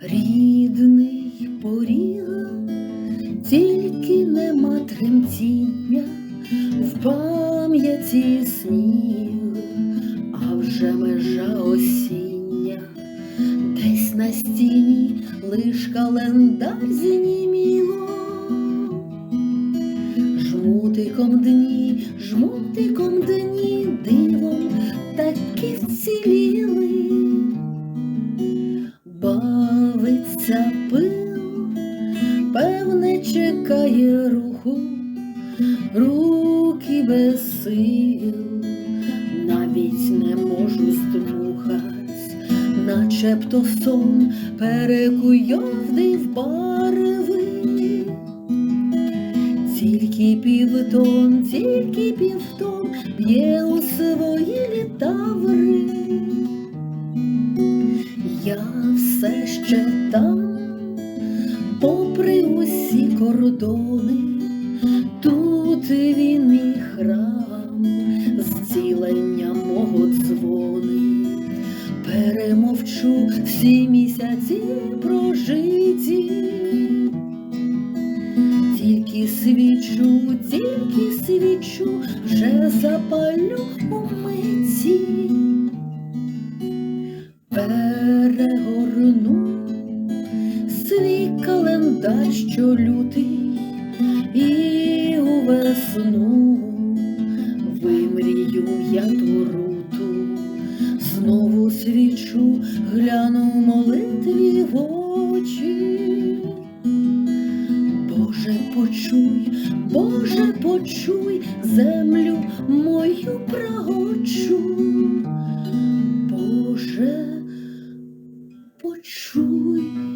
Рідний поріг, тільки нема тремтіння в пам'яті сніг, а вже межа осіння, десь на стіні лиш календар зніміло. Жмутиком дні, жмутиком дні, дивом таки вціліли. Бавиться пил, певне чекає руху, руки без сил, навіть не можу здмухать, начебто сон перекуйовдив барви. Тільки півтон, тільки півтон б'є у свої літаври. Я все ще там, попри усі кордони, тут він перемовчу всі місяці прожиті, тільки свічу, тільки свічу, вже запалю у миті перегорну свій календар, що лютий, і у весну вимрію я ту руту, знову свічу, гляну молитві в очі. Боже, почуй, Боже, почуй землю мою прагочу. Боже, почуй.